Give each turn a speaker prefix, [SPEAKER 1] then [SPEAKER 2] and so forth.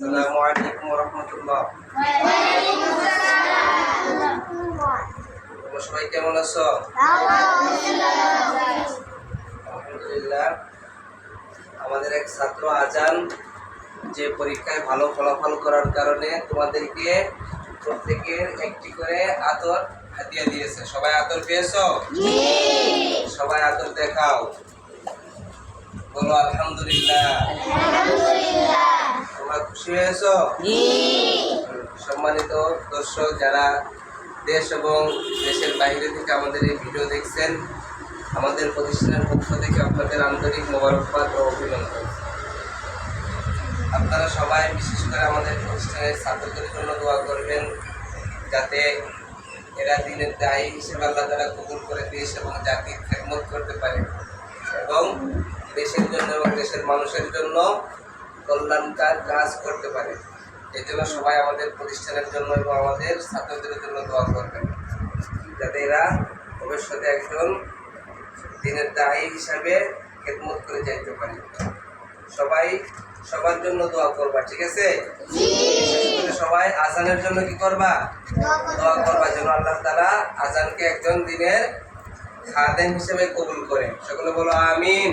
[SPEAKER 1] আসসালামু আলাইকুম রহমতুল্লাহ তোমরা সবাই কেমন আছো? আলহামদুলিল্লাহ। আমাদের এক ছাত্র আজান যে পরীক্ষায় ভালো ফলাফল করার কারণে তোমাদেরকে প্রত্যেকের একটি করে আতর হাতিয়ে দিয়েছে। সবাই আতর পেয়েছ? সবাই আতর দেখাও। বলো আলহামদুলিল্লাহ। সম্মানিত দর্শক যারা দেশ এবং দেশের বাইরে থেকে আমাদের এই ভিডিও দেখছেন আমাদের প্রতিষ্ঠানের পক্ষ থেকে আপনাদের আন্তরিক মোবারকবাদ ও অভিনন্দন। আপনারা সবাই বিশেষ করে আমাদের প্রতিষ্ঠানের ছাত্রদের জন্য দোয়া করবেন যাতে এরা দিনের দায়ী হিসেবে আল্লাহ তারা কবুল করে দেশ এবং জাতির খেদমত করতে পারে। এবং দেশের জন্য এবং দেশের মানুষের জন্য কল্যাণকার কাজ করতে পারে। এই জন্য সবাই আমাদের প্রতিষ্ঠানের জন্য এবং আমাদের ছাত্রদের জন্য দোয়া করবেন। যাতে এরা ভবিষ্যতে একজন দিনের দায়ী হিসাবে খেদমত করে যাইতে পারে। সবাই সবার জন্য দোয়া করবা ঠিক আছে? বিশেষ করে সবাই আজানের জন্য কি করবা? দোয়া করবা। যেন আল্লাহ তালা আজানকে একজন দিনের খাদেম হিসেবে কবুল করে। সকলে বলো
[SPEAKER 2] আমিন।